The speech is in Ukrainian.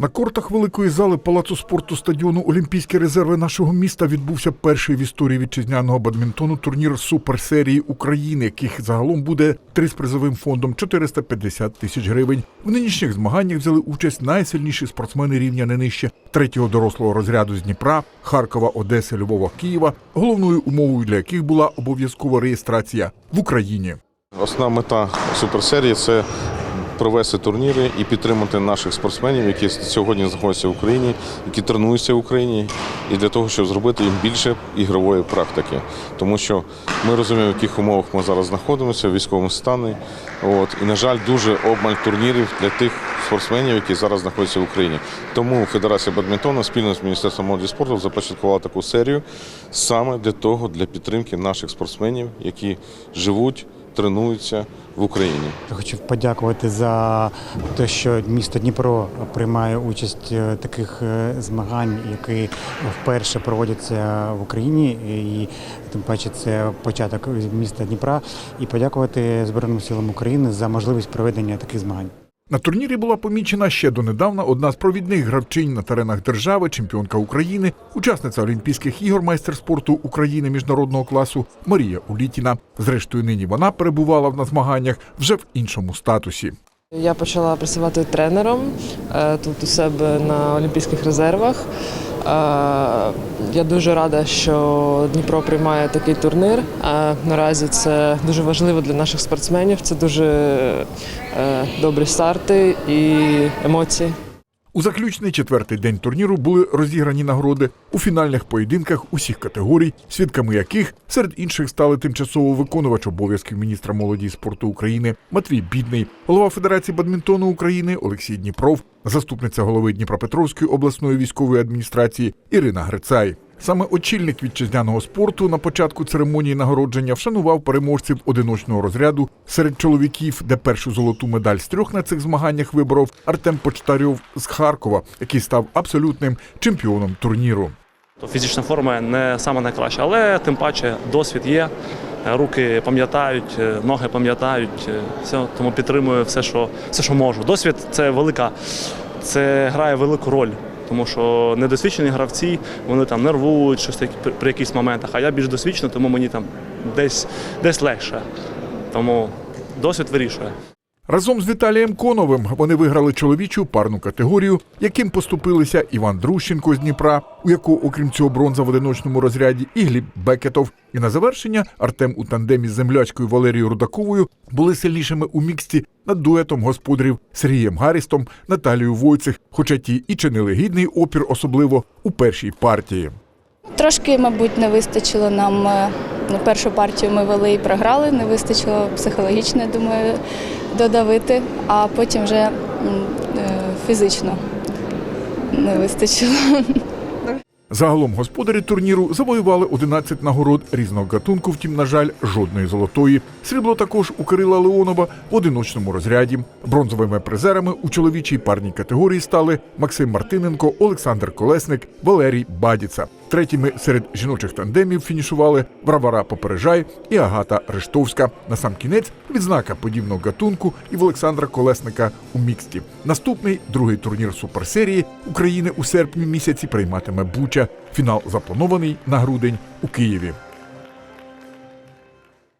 На кортах великої зали палацу спорту стадіону Олімпійські резерви нашого міста відбувся перший в історії вітчизняного бадмінтону турнір суперсерії України, яких загалом буде три з призовим фондом 450 тисяч гривень. В нинішніх змаганнях взяли участь найсильніші спортсмени рівня не нижче третього дорослого розряду з Дніпра, Харкова, Одеси, Львова, Києва, головною умовою для яких була обов'язкова реєстрація в Україні. Основна мета суперсерії це провести турніри і підтримати наших спортсменів, які сьогодні знаходяться в Україні, які тренуються в Україні, і для того, щоб зробити їм більше ігрової практики. Тому що ми розуміємо, в яких умовах ми зараз знаходимося, в військовому стані. От, і, на жаль, дуже обмаль турнірів для тих спортсменів, які зараз знаходяться в Україні. Тому Федерація бадмінтону спільно з Міністерством молоді спорту започаткувала таку серію саме для того, для підтримки наших спортсменів, які живуть, тренуються в Україні. Хочу подякувати за те, що місто Дніпро приймає участь в таких е, змагань, які вперше проводяться в Україні, і тим паче це початок міста Дніпра. І подякувати Збройним силам України за можливість проведення таких змагань. На турнірі була помічена ще донедавна одна з провідних гравчинь на теренах держави, чемпіонка України, учасниця Олімпійських ігор, майстер спорту України міжнародного класу Марія Улітіна. Зрештою, нині вона перебувала на змаганнях вже в іншому статусі. Я почала працювати тренером е, тут у себе на Олімпійських резервах. Е, Я дуже рада, що Дніпро приймає такий турнір. Е, Наразі це дуже важливо для наших спортсменів. Це дуже е, добрі старти і емоції. У заключний четвертий день турніру були розіграні нагороди у фінальних поєдинках усіх категорій, свідками яких серед інших стали тимчасово виконувач обов'язків міністра молоді і спорту України Матвій Бідний, голова Федерації бадмінтону України Олексій Дніпров, заступниця голови Дніпропетровської обласної військової адміністрації Ірина Грицай. Саме очільник вітчизняного спорту на початку церемонії нагородження вшанував переможців одиночного розряду серед чоловіків, де першу золоту медаль з трьох на цих змаганнях виборов Артем Почтарьов з Харкова, який став абсолютним чемпіоном турніру. Фізична форма не сама найкраща, але тим паче досвід є. Руки пам'ятають, е, ноги пам'ятають, е, все, тому підтримую все, що все, що можу. Досвід це велика, це грає велику роль. Тому що недосвідчені гравці вони там нервують щось при якихось моментах, а я більш досвідчений, тому мені там десь, десь легше. Тому досвід вирішує. Разом з Віталієм Коновим вони виграли чоловічу парну категорію, яким поступилися Іван Друщенко з Дніпра, у якого, окрім цього, бронза в одиночному розряді, і Гліб Бекетов. І на завершення Артем у тандемі з землячкою Валерією Рудаковою були сильнішими у міксті над дуетом господарів Сергієм Гарістом, Наталією Войцех, хоча ті і чинили гідний опір, особливо у першій партії. Трошки, мабуть, не вистачило нам е, першу партію ми вели і програли, не вистачило психологічно, думаю, додавити, а потім вже е, фізично не вистачило. Загалом господарі турніру завоювали 11 нагород різного гатунку, втім, на жаль, жодної золотої. Срібло також у Кирила Леонова в одиночному розряді. Бронзовими призерами у чоловічій парній категорії стали Максим Мартиненко, Олександр Колесник, Валерій Бадіца. Третіми серед жіночих тандемів фінішували Варвара Попережай і Агата Рештовська. На сам кінець відзнака подібного гатунку і в Олександра Колесника у міксті. Наступний другий турнір суперсерії України у серпні місяці прийматиме Буча. Фінал запланований на грудень у Києві.